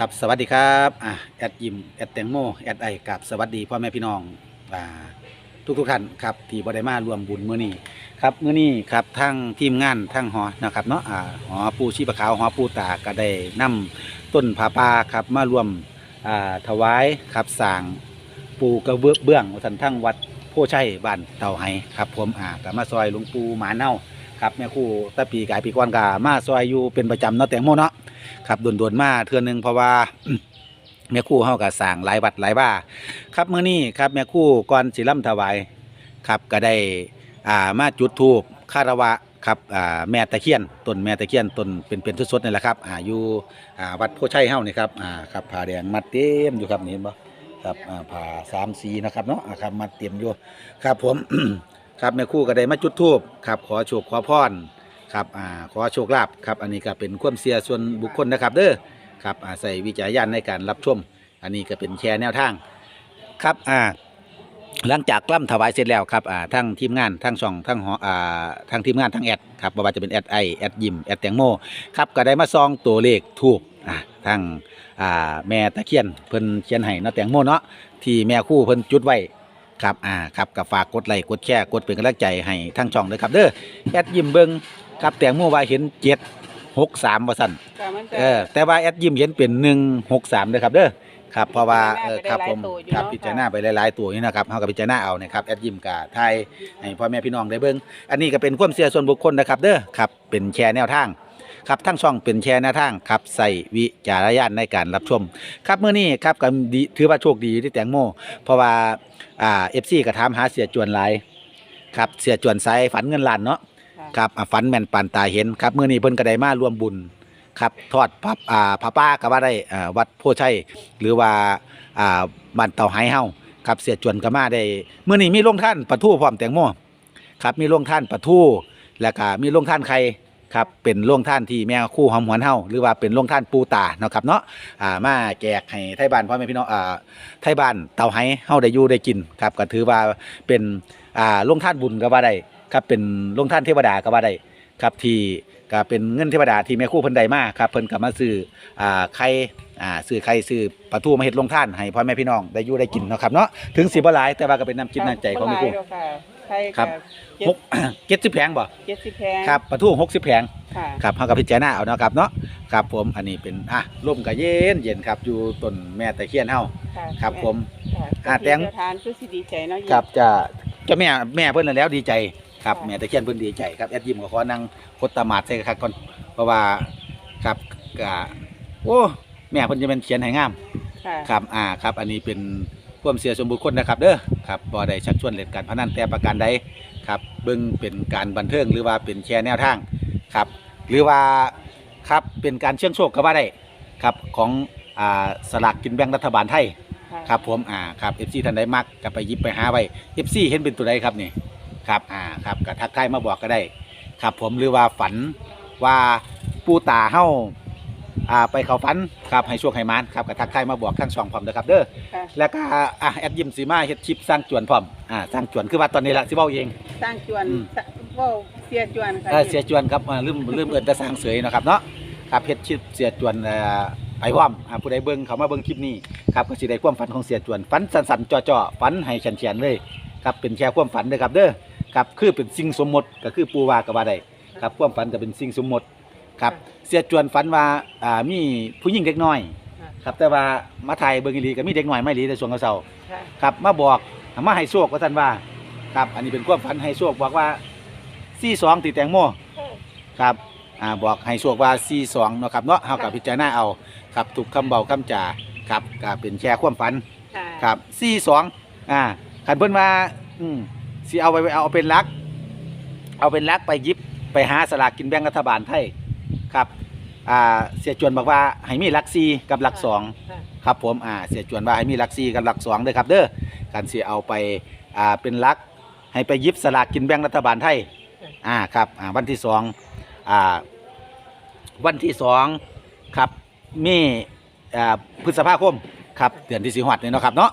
ครับสวัสดีครับอะแอดยิมแอดแตงโมแอดไอกับสวัสดีพ่อแม่พี่น้องอ่าทุกทุกท่านครับที่บได้มารวมบุญมื้อนี้ครับมื้อนี้ครับทั้งทีมงานทั้งหอนะครับเนาะอ่าหอปูชีพขาวหอปูตาก็ได้นำต้นผาป่าครับมารวมอ่าถวายครับสร้างปูกระเบื้องเบื้องวันทั้งวัดโพชัยบ้านเต่าไห้ครับผมอ่าก็มาซอยหลวงปู่หมาเน่า ครับแม่ครู่ตะปีกายปีก่อนก็มาซอยอยู่เป็นประจำเนาะแตงโมเนาะครับด่วนๆมาเทื่อหนึ่งเพราะว่าแม่ครู่เฮาก็สางหลายวัดหลายว่าครับเมื้อนี้ครับแม่ครู่ก่อนสิล่ำถวายครับก็ได้อ่ามาจุดธูปคารวะครับอ่าแม่ตะเคียนต้นแม่ตะเคียนต้นเป็นๆสดๆนี่แหละครับอ่าอยู่อ่าวัดโพชัยเฮานี่ครับอ่าครับผ้าแดงมัดเต็มอยู่ครับนี่เห็นบ่ครับอ่าผ้าสามสีนะครับเนาะอ่าครับมัดเต็มอยู่ครับผม ครับแม่คู่ก็ได้มาจุดธูปครับขอโชคขอพรครับอ่าขอโชคลาภครับอันนี้ก็เป็นความเสียส่วนบุคคลนะครับเด้อครับอาศัยวิจารณญาณในการรับชม อันนี้ก็เป็นแชร์แนวทางครับอ่าหลังจากกล้ำถวายเสร็จแล้วครับอ่าทั้งทีมงานทั้งช่องทั้งหออ่าทั้งทีมงานทั้งแอดครับบ่ว่าจะเป็นแอดไอแอดยิมแอดแตงโมครับก็ได้มาซองตัวเลขถูกอ่าทั้งอ่าแม่ตะเคียนเพิ่นเขียนให้เนาะแตงโมเนาะที่แม่คู่เพิ่นจุดไว้ ครับอ่าครับก็ฝากกดไลค์กดแชร์กดเป็นกำลังใจให้ทั้งช่องด้วยครับเด้อแอดยิมเบิ่งครับแตงโมว่าเห็นเจ็ดหกสามว่าสั่นค่ะมันจะ เออแต่ว่าแอดยิมเห็นเป็นหนึ่งหกสามเลยครับเด้อครับเพราะว่าเออครับผมพิครับพิจารณาจารณาไปหลายๆตัวนี่นะครับเขากับพิจารณาเอานะครับแอดยิมกับไทยให้พ่อแม่พี่น้องได้เบิ่งอันนี้ก็เป็นความเชื่อส่วนบุคคลนะครับเด้อครับเป็นแชร์แนวทาง ครับทั้งช่องเป็นแชร์แนวทางครับใส่วิจารณญาณในการรับชม ครับเมื่อนี้ครับก็ดีถือว่าโชคดีที่แตงโม เพราะว่าอ่าเอฟซีก็ถามหาเสียจวนหลายครับเสียจวนไซฝันเงินล้านเนาะค่ะครับอ่าฝันแม่นปานตาเห็นครับมื้อนี้เพิ่นก็ได้มารวมบุญครับทอดพับอ่าผ้าป้าก็ว่าได้อ่าวัดโพชัยหรือว่าอ่าบ้านเต่าไห้เฮาครับเสียจวนก็มาได้มื้อนี้มีโรงท่านปลาทูพร้อมแตงโมครับมีโรงท่านปลาทูแล้วก็มีโรงท่านไข่ ครับเป็นโรงท่านที่แม่คู่หอมหวนเฮาหรือว่าเป็นโรงท่านปูตาเนาะครับเนาะอ่ามาแจกให้ไทบ้านพ่อแม่พี่น้องอ่าไทบ้านเต่าไห้เฮาได้อยู่ได้กินครับก็ถือว่าเป็นอ่าโรงท่านบุญก็ว่าได้ครับเป็นลงท่านเทวดาก็ว่าได้ครับที่ก็เป็นเงินเทวดาที่แม่คู่เพิ่นได้มาครับเพิ่นก็มาซื้ออ่าไข่อ่าซื้อไข่ซื้อปลาทูมาเฮ็ดลงท่านให้พ่อแม่พี่น้องได้อยู่ได้กินเนาะครับเนาะถึงสิบ่หลายแต่ว่าก็เป็นน้ำจิตน้ำใจของแม่คู่ บ่หลายดกค่ะ ไข่ครับหกเจ็ดสิบแผงบ่เจ็ดสิบแพงครับปลาทูหกสิบแผง ค่ะ ครับเฮาก็พิจารณาเอาเนาะครับเนาะครับผมอันนี้เป็นอะร่มก็เย็นเย็นครับอยู่ต้นแม่ตะเคียนเฮาค่ะครับผม ค่ะอ่าแตง เจ้าทานคือสิดีใจเนาะครับจะเจะแม่แม่เพิ่นนั่นแล้วดีใจครับค่ะแม่ตะเคียนเพิ่นดีใจครับแอดยิมก็ขอนั่งคดตามาดใส่ครับก่อนเพราะว่าครับก็โอ้แม่เพิ่นจะเป็นเขียนให้งามค่ะ ครับอ่าครับ อันนี้เป็น ความเสียสมบุคคลนะครับเด้อครับบ่ได้ชักชวนเล่นการพนันแต่ประการใดครับเบิ่งเป็นการบันเทิงหรือว่าเป็นแชร์แนวทางครับหรือว่าครับเป็นการเชื่องโชคก็ว่าได้ครับของอ่าสลากกินแบ่งรัฐบาลไทยค่ะครับผมอ่าครับ FC ท่านใดมักก็ไปหยิบไปหาไว้ FC เห็นเป็นตัวใดครับนี่ครับอ่าครับก็ทักทายมาบอกก็ได้ ครับผมหรือว่าฝันว่าปู่ตาเฮา อ่าไปเข้าฝันครับให้โชคให้มานครับก็ทักทายมาบอกทั้งสองพร้อมเด้อครับเด้อค่ะ แล้วก็อะแอดยิมสีมาเฮ็ดคลิปสร้างจวนพร้อมอ่าสร้างจวนคือว่าตอนนี้ละสิเว้าเอง สร้างจวนอืมเว้าเสียจวนค่ะเออเสียจวนครับอ่าลืมลืมเอิ้นแต่สร้างเสยเนาะครับเนาะครับเฮ็ดคลิปเสียจวนเอ่อไปพร้อมอ่าผู้ใดเบิ่งเขามาเบิ่งคลิปนี้ครับก็สิได้ความฝันของเสียจวนฝันสั้นๆจ่อๆฝันให้แฉนๆเลยครับเป็นแค่ความฝันเด้อครับเด้อครับคือเป็นสิ่งสมมติก็คือปูว่าก็ว่าได้ครับความฝันก็เป็นสิ่งสมมติ ครับเสียจวนฝันว่าอ่ามีผู้หญิงเด็กน้อย ค่ะครับแต่ว่ามาไทยเบิ่งอีหลีก็มีเด็กน้อยไม่หลีในช่วงเช้าค่ะๆครับมาบอกมาให้โชคว่าท่านว่าครับอันนี้เป็นความฝันให้โชคบอกว่า42ตีแตงโมครับอ่าบอกให้โชคว่า42เนาะครับเนาะเฮากับพิจารณาเอาครับทุกคำเบาคำจาครับก็เป็นแค่ความฝัน ค่ะครับสี่สองอ่าขันเพิ่นมาอืมสิเอาไปเอาเป็นหลัก เอาเป็นหลักไปหยิบไปหาสลากกินแบ่งรัฐบาลไทย ครับอ่าเสียจวนบอกว่าให้มีหลักสี่กับหลักสองค่ะครับผมอ่าเสียจวนว่าให้มีหลักสี่กับหลักสองเด้อครับเด้อการสิเอาไปอ่าเป็นหลักให้ไปหยิบสลากกินแบ่งรัฐบาลไทยอ่าครับอ่าวันที่สองอ่าวันที่สองครับมีอ่าพฤษภาคมครับเดือนที่สีหอดนี่เนาะครับเนาะ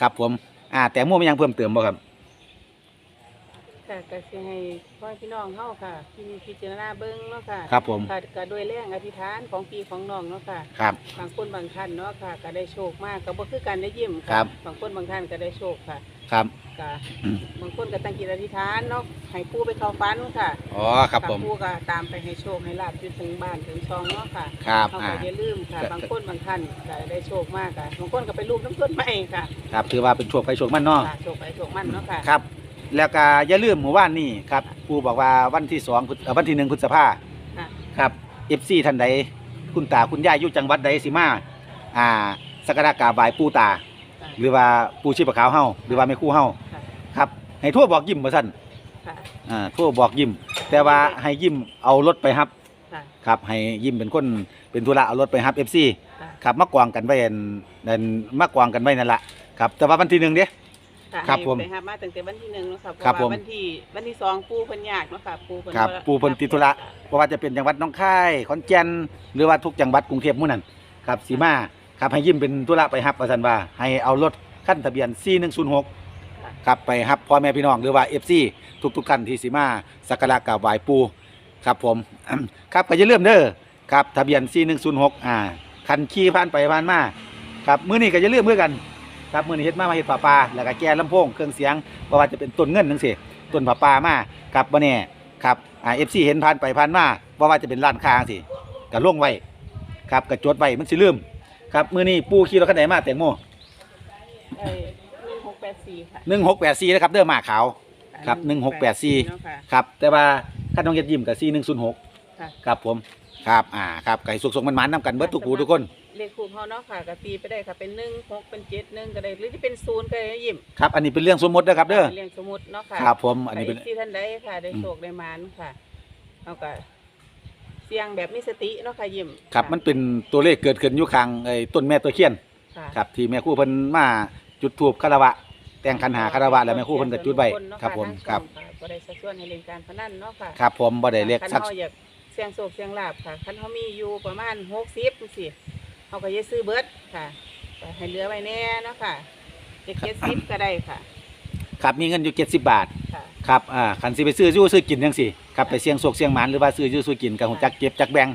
ครับผมอ่าแต่มั่วมีหยังเพิ่มเติมบ่ครับแต่ ค่ะก็สิให้พ่อพี่น้องเฮาค่ะที่พิจารณาเบิ่งเนาะค่ะครับผม ค่ะก็ด้วยแรงอธิษฐานของพี่ของน้องเนาะค่ะ ครับ บางคนบางท่านเนาะค่ะ ก็ได้โชคมากก็บ่คือกันได้ยิ้มะครับ บางคนบางท่านก็ได้โชคค่ะครับ ก็อืม บางคนก็ตั้งจิตอธิษฐานเนาะให้ปู่ไปเข้าฝันค่ะอ๋อครับผม ปู่ก็ตามไปให้โชคให้ลาบจนถึงบ้านถึงช่องเนาะค่ะครับเขาอ่า ก็อย่าลืมค่ะก็บางคนบางท่านก็ได้โชคมากค่ะบางคนก็ไปรูปน้ำต้นไม้ค่ะครับ ถือว่าเป็นโชคไปโชคมันเนาะค่ะโชคไปโชคมันเนาะค่ะ ครับ แล้วก็อย่าลืมหมู่บ้านนี่ครับปูบอกว่าวันที่สองพฤษเอ่อวันที่หนึ่งพฤษภาค่ะ ครับเอฟซีท่านใดคุณตาคุณย่าอยู่จังหวัดใดสิมาอ่าสักการะกราบไหว้ปู่ตาค่ะหรือว่าปู่ชีพขาวเฮาหรือว่าแม่ครู่เฮาค่ะครับ ให้ทั่วบอกยิ้มบ่ซั่นค่ะอ่าทั่วบอกยิ้ม แต่ว่าให้ยิ้มเอารถไปรับ ค่ะ ครับให้ยิ้มเป็นคนเป็นธุระเอารถไปรับ FC ค่ะ ครับมากวางกันไว้อันนั่นมากวางกันไว้นั่นล่ะครับแต่ว่าวันที่หนึ่งเด้ ค่ะครับให้ผมไปหามาตั้งแต่วันที่หนึ่งเนาะค่ะเพครับราะผม ว่าวันที่วันที่สองปู่เพิ่นยากเนาะค่ะปู่เพิ่นครับว่าปู่เพิ่นติดธุระเพราะว่าจะเป็นจังหวัดหน้องคายขอนแก่นหรือว่าทุกจังหวัดกรุงเทพหมู่นั้นครับสีมาครับให้ยิ้มเป็นธุระไปรับว่าซั่นว่าให้เอารถคันทะเบียน 4106ครับไปรับพ่อแม่พี่น้องหรือว่า FC ทุกๆท่านที่สิมาสักการะกราบไหว้ปู่ครับผม ครับก็อย่าลืมเด้อครับทะเบียน 4106อ่าคันขี่ผ่านไปผ่านมาครับมื้อนี้ก็อย่าลืมเือกัน ครับมื้อนี้เฮ็ดมามาเฮ็ดผ้าป่าแล้วก็แก้ลำโพงเครื่องเสียงบ่ว่าจะเป็นต้นเงินจังซี่ต้นผ้าป่ามาครับบ่แน่ครับอ่า FC เห็นผ่านไปผ่านมาบ่ว่าจะเป็นร้านค้าจังซี่ก็ลงไว้ครับก็จดไว้มันสิลืมครับมื้อนี้ปู่ขี่รถคันไหนมาแตงโมเอ้ย1684ค่ะ1684นะครับเด้อมาขาว ครับ1684 เนาะค่ะ ครับแต่ว่าคันน้องเฮ็ดยิ้มก็4106 ค่ะ ครับผม ครับ อ่า ครับไก่สุกๆมันๆนํกันเบิดทุกผู้ทุกคน เลขคู่เฮาเนาะค่ะก็ตีไปได้ค่ะเป็น1 6เป็น7 1ก็ได้หรือจะเป็น0ก็ได้ยิ้มครับ อันนี้เป็นเรื่องสมมตินะครับเด้อเรียงสมมุติเนาะค่ะครับผมอันนี้เป็นที่ท่านใดค่ะได้โชคได้หมานค่ะเฮาก็เสียงแบบมีสติเนาะค่ะยิ้มครับมันเป็นตัวเลขเกิดขึ้นอยู่ข้างไอ้ต้นแม่ตัวเคียนค่ะครับที่แม่ครู่เพิ่นมาจุดธูปคารวะ แต่งคันหาคารวะแล้วแม่ครู่เพิ่นก็จุดไว้ครับผมครับก็ได้สักส่วนให้เล่นการพนันเนาะค่ะครับผมบ่ได้เลขคันสักเฮาอยากเสียงโศกเสียงลาบค่ะคันเฮามีอยู่ประมาณ60จังซี่ เฮาก็อย่าซื้อเบิดค่ะก็ให้เหลือไว้แน่เนาะค่ะจะ70ก็ได้ค่ะ ครับมีเงินอยู่70บาท ค่ะ ครับ อ่าคันสิไปซื้ออยู่ซื้อกินจังซี่ครับไปเสี่ยงโชคเสี่ยงหมานหรือว่าซื้ออยู่ซื้อกินก็ฮู้จักเก็บจักแบ่ง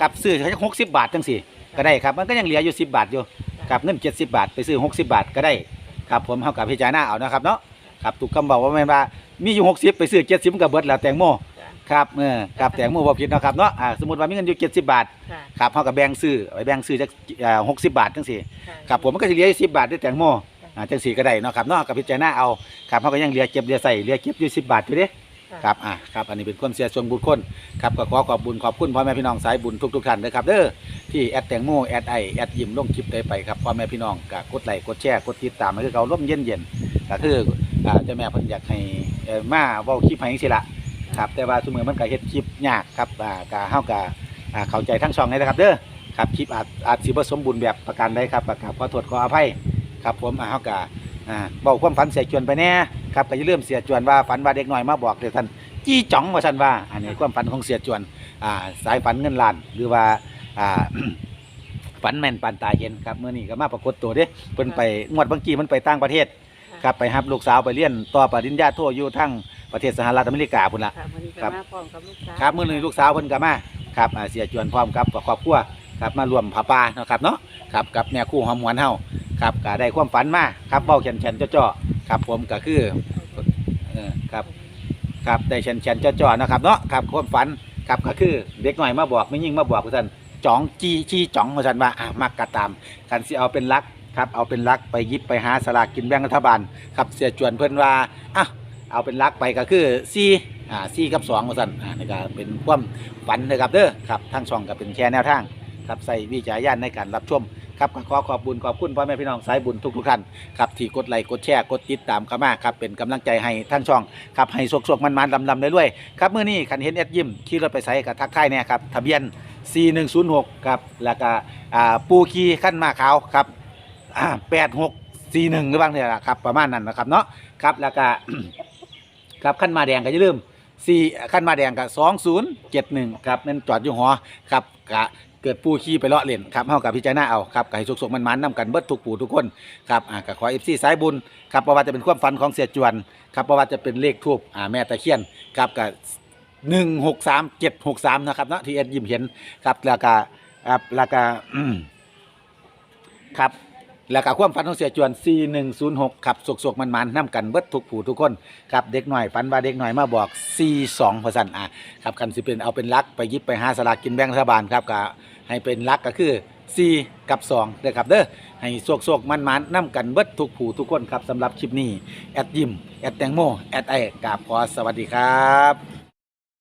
ครับซื้อแค่60บาทจังซี่ก็ได้ครับ มันก็ยังเหลืออยู่10บาทอยู่ครับเงิน70บาท ไปซื้อ60บาทก็ได้ ครับผมเฮากับพิจารณาเอานะครับเนาะ ครับทุกคำบอกว่าแม่นว่ามีอยู่60ไปซื้อ70มันก็เบิดแล้วแตงโมจ้ะ ครับเออครับแตงโมบ่ผิดเนาะครับเนาะอ่าสมมุติว่ามีเงินอยู่70บาทค่ะ ครับเฮาก็แบ่งซื้อเอาไปแบ่งซื้อจักอ่า60 บาทจังซี่ค่ะครับผมมันก็สิเหลืออยู่10บาทด้วยแตงโมอ่าจังซี่ก็ได้เนาะครับเนาะกับพิจารณาเอาครับเฮาก็ยังเหลือเก็บเหลือใส่เหลือเก็บอยู่10บาทอยู่เด้ค่ะครับ อะ ครับ อันนี้เป็นความเสียส่วนบุญคนครับก็ขอขอบบุญขอบคุณพ่อแม่พี่น้องสายบุญทุกๆท่านเลยครับเด้อ ที่แอดแตงโมแอดไอแอดยิมลงคลิปได้ไปครับพ่อแม่พี่น้องก็กดไลค์กดแชร์กดติดตามให้คือเขาร่มเย็นเย็นๆก็คืออ่าเจ้าแม่เพิ่นอยากให้เอ่อมาเว้าคลิปให้จังซี่ล่ะ ครับแต่ว่าซุมื้อมันก็เฮ็ดคลิปยากครับอ่าก็เฮาก็อ่าเข้าใจทั้งช่องเลยนะครับเด้อครับคลิปอาจอาจสิบ่สมบูรณ์แบบประการใดครับก็ขอโทษขออภัยครับผมอ่าเฮาก็อ่าเว้าความฝันเสียจวนไปแน่ครับก็อย่าลืมเสียจวนว่าฝันว่าเด็กน้อยมาบอกเด้อท่านจี้จ๋องว่าซั่นว่าอันนี้ความฝันของเสียจวนอ่าสายฝันเงินล้านหรือว่าอ่า ฝันแม่นปานตาเห็นครับเมื่อนี้ก็มาปรากฏตัวเด้เพิ่นไปงวดบางกีมันไปต่างประเทศ ครับไปรับลูกสาวไปเรียนต่อปริญญาโทอยู่ทั้ง ประเทศสหรัฐอเมริกาพุ่นละ ค่ะวันนี้ก็ครับมาพร้อมกับลูกสาวครับมื้อนี้ลูกสาวเพิ่นก็มาครับอ่าเสียจวนพร้อมกับครอบครัวครับมารวมผาป่าเนาะครับเนาะครับกับแม่คู่หอมหวนเฮาครับก็ได้ความฝันมาครับเว้าแข็งๆจ้อๆครับผมก็คือเออครับครับได้เชนเชนๆจ่อๆนะครับเนาะครับความฝันครับก็คือเด็กหน่อยมาบอกไม่ยิ่งมาบอกว่าท่านจ๋องจี้จี้จ๋องว่าท่านว่าอะมักกะตามกันสิเอาเป็นหลักครับเอาเป็นหลักไปหยิบไปหาสลากกินแบ่งรัฐบาลครับเสียจวนเพิ่นว่าอะ เอาเป็นลักไปก็คือซีอ่าซีกับ2ว่าซั่นอ่านี่ก็เป็นความฝันนะครับเด้อครับทั้งช่องก็เป็นแค่แนวทางครับใส่วิจารณญาณในการรับชมครับก็ขอขอบบุญขอบคุณพ่อแม่พี่น้องสายบุญทุกๆท่านครับที่กดไลค์กดแชร์กดติดตามเข้ามาครับเป็นกำลังใจให้ทั้งช่องครับให้สวกๆมันๆลำๆเรื่อยๆครับเมื่อนี้คันเห็นแอดยิ้มขี่รถไปใส่กับทักทายเนี่ยครับทะเบียน 4106ครับแล้วก็อ่าปูขี่ขั้นมาขาวครับอ่า8641หรือบ้างเนี่ยล่ะครับประมาณนั้นนะครับเนาะครับแล้วก็ ครับขั้นมาแดงก็อย่าลืม4ขั้นมาแดงก็2071ครับนั่นจอดอยู่หอครับกะเกิดผู้ขี้ไปเลาะเล่นครับเฮากับพิจารณาเอาครับก็ให้สุกๆมันๆนํกันเบิดทุกผู้ทุกคนครับอ่าก็ขอ FC สายบุญครับบ่ว่าจะเป็นความฝันของเสียจวนครับบ่ว่าจะเป็นเลขทูบอ่าแม่ตะเคียนครับก็163 763นะครับเนาะที่เอ็ดยิ้มเห็นครับแล้วก็ครับแล้วก็อืมครับ แล้วก็ความฝันของเสียจวน 4106ครับสกๆมันๆนํกันเบิดทุกผู้ทุกคนครับเด็กหน่อยฝันว่าเด็กหน่อยมาบอก 42พอซั่นอะครับคันสิเป็นเอาเป็นลักไปยิบไปหาสลากกินแบ่งรัฐบาลครับก็ให้เป็นลักก็คือ 4 กับ2เด้อครับเด้อให้สกๆมันๆนํกันเบิดทุกผู้ทุกคนครับสำหรับคลิปนี้แอดยิมแอดแตงโมแอดไอกราบขอสวัสดีครับ